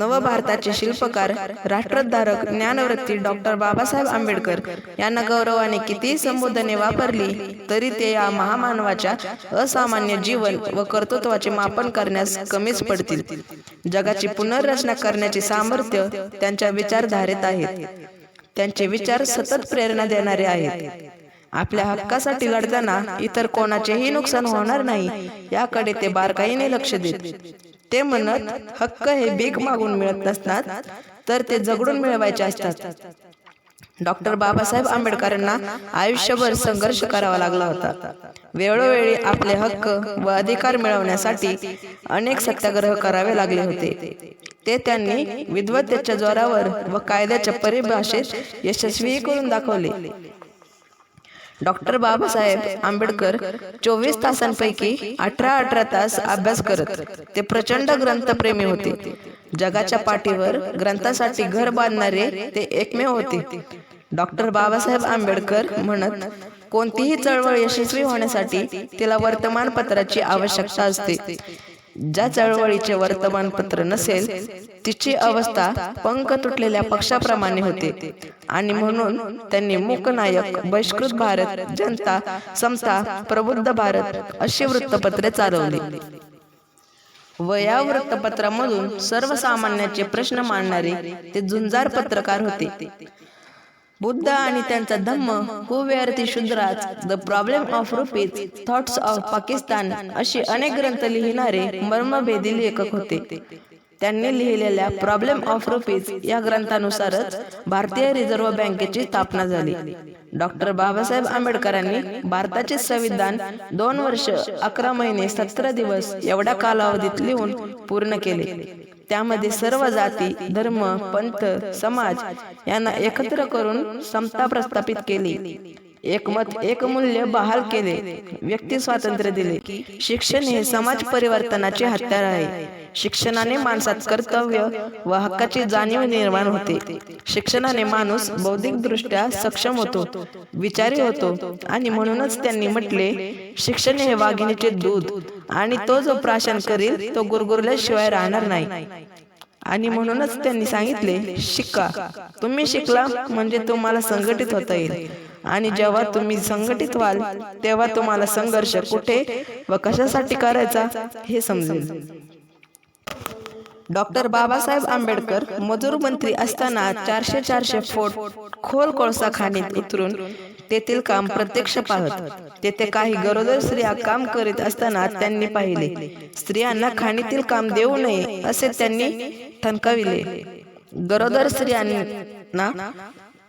नवभारताचे शिल्पकार राष्ट्रधारक ज्ञानवृत्ती डॉक्टर बाबासाहेब आंबेडकर यांना गौरवाने कितीही संबोधने वापरली तरी ते या महामानवाच्या असामान्य जीवन व कर्तृत्वाचे मापन करण्यास कमीच पडतील. जगाची पुनर्रचना करण्याचे सामर्थ्य त्यांच्या विचारधारेत आहेत. त्यांचे विचार सतत प्रेरणा देणारे आहेत. आपल्या हक्कासाठी लढताना इतर कोणाचेही नुकसान होणार नाही याकडे ते बारकाईने लक्ष देत. ते म्हणत हक्क हे भीक मागून मिळत नसतात तर ते जगडून मिळवायचे असतात. डॉक्टर बाबासाहेब आंबेडकरांना आयुष्यभर संघर्ष करावा लागला होता. वेळोवेळी आपले हक्क व अधिकार मिळवण्यासाठी अनेक सत्याग्रह करावे लागले होते. ते त्यांनी विद्वत्तेच्या जोरावर व कायद्याच्या परिभाषेत यशस्वी करून दाखवले. डॉक्टर बाबासाहेब आंबेडकर चोवीस तासांपैकी अठरा अठरा तास अभ्यास करत. ते प्रचंड ग्रंथप्रेमी होते. जगाच्या पाठीवर ग्रंथासाठी घर बांधणारे ते एकमेव होते. डॉक्टर बाबासाहेब आंबेडकर म्हणत कोणतीही चळवळ यशस्वी होण्यासाठी तिला वर्तमानपत्राची आवश्यकता असते. ज्या चळवळीचे वर्तमानपत्र नसेल तिची अवस्था पंख तुटलेल्या पक्षाप्रमाणे होते. आणि म्हणून त्यांनी मूकनायक बहिष्कृत भारत जनता समता प्रबुद्ध भारत अशी वृत्तपत्रे चालवली. व या वृत्तपत्रामधून सर्वसामान्याचे प्रश्न मांडणारे ते झुंजार पत्रकार होते. बुद्ध आणि त्यांचा धम्म who were the Shudras the problem of rupees thoughts of Pakistan अशी अनेक ग्रंथ लिहिणारे मर्मभेदी लेखक होते. त्यांनी लिहिलेल्या प्रॉब्लेम ऑफ रुपीज या ग्रंथानुसारच भारतीय रिझर्व्ह बँकेची स्थापना झाली. डॉक्टर बाबासाहेब आंबेडकरांनी भारताचे संविधान दोन वर्ष अकरा महिने सतरा दिवस एवढ्या कालावधीत लिहून पूर्ण केले. त्यामध्ये सर्व जाती धर्म पंथ समाज यांना एकत्र करून समता प्रस्थापित केली. एकमत एक मूल्य बहाल केले. व्यक्ती स्वातंत्र्य दिले. शिक्षण हे समाज परिवर्तनाचे हत्यार आहे. शिक्षणाने माणसात कर्तव्य व हक्काची जाणीव निर्माण होते. शिक्षणाने माणूस बौद्धिक दृष्ट्या सक्षम होतो. विचारी होतो. आणि म्हणूनच त्यांनी म्हटले शिक्षण हे वाघिणीचे दूध. आणि तो जो प्राशन करील तो गुरगुरल्याशिवाय राहणार नाही. आणि म्हणूनच त्यांनी सांगितले शिका. तुम्ही शिकला म्हणजे तुम्हाला संघटित होता येईल. आणि जेव्हा तुम्ही संघटित व्हाल तेव्हा तुम्हाला संघर्ष कुठे व कशासाठी करायचा हे समजेल. डॉक्टर बाबासाहेब आंबेडकर मजूर मंत्री असताना चारशे चारशे फूट खोल कोळसा खाणीत उतरून तेथील काम प्रत्यक्ष पाहत तेथे काही गरोदर स्त्रिया काम करीत असताना त्यांनी पाहिले स्त्रियांना खाणीतील काम देऊ नये असे त्यांनी थणकाविले गरोदर स्त्रियांना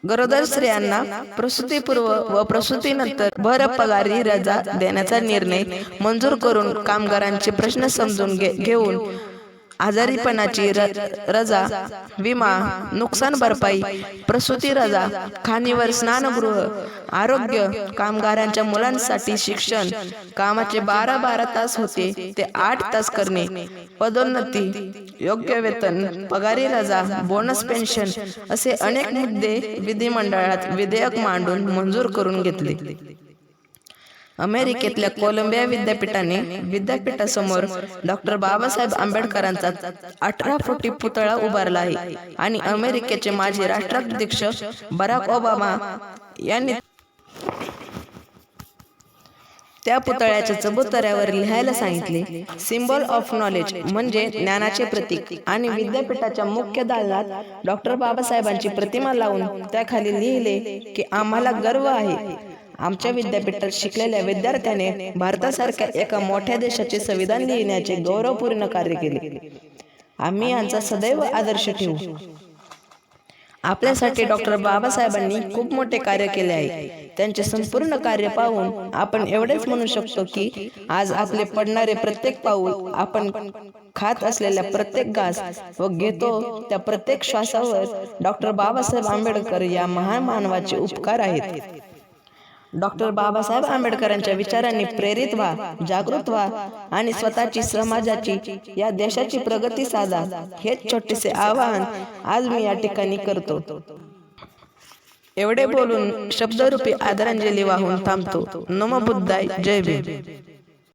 गरोदर स्त्रियांना प्रसूतीपूर्व व प्रसूतीनंतर भर पगारी रजा देण्याचा निर्णय मंजूर करून कामगारांचे प्रश्न समजून घे घेऊन आजारीपणाची र रजा विमा नुकसान भरपाई प्रसूती रजा खाणीवर स्नानगृह आरोग्य कामगारांच्या मुलांसाठी शिक्षण कामाचे बारा बारा तास होते ते आठ तास करणे पदोन्नती योग्य वेतन पगारी रजा बोनस पेन्शन असे अनेक मुद्दे विधिमंडळात विधेयक मांडून मंजूर करून घेतले. अमेरिकेतल्या कोलंबिया विद्यापीठाने विद्यापीठासमोर डॉक्टर बाबासाहेब आंबेडकरांचा अठरा फुटी पुतळा उभारला आहे. आणि अमेरिकेचे माजी राष्ट्राध्यक्ष बराक ओबामा यांनी त्या पुतळ्याच्या चबुतऱ्यावर लिहायला सांगितले सिम्बॉल ऑफ नॉलेज म्हणजे ज्ञानाचे प्रतीक. आणि विद्यापीठाच्या मुख्य दालनात डॉक्टर बाबासाहेबांची प्रतिमा लावून त्याखाली लिहिले की आम्हाला गर्व आहे. आमच्या विद्यापीठात शिकलेल्या विद्यार्थ्याने भारतासारख्या एका मोठ्या देशाचे संविधान लिहिण्याचे गौरवपूर्ण कार्य केले. आम्ही यांचा सदैव आदर्श ठेवू. आपल्यासाठी डॉक्टर बाबासाहेबांनी खूप मोठे कार्य केले आहे. त्यांचे संपूर्ण कार्य पाहून आपण एवढेच म्हणू शकतो की आज आपले पडणारे प्रत्येक पाऊल आपण खात असलेल्या प्रत्येक घास व घेतो त्या प्रत्येक श्वासावर डॉक्टर बाबासाहेब आंबेडकर या महान मानवाचे उपकार आहेत. डॉक्टर बाबासाहेब आंबेडकरांच्या विचारांनी प्रेरित व्हा जागृत व्हा आणि स्वतःची समाजाची या देशाची प्रगती साधा हेच छोटेसे आवाहन आज मी या ठिकाणी करतो. एवढे बोलून शब्दरूपी आदरांजली वाहून थांबतो. नम बुद्धाय जय भीम.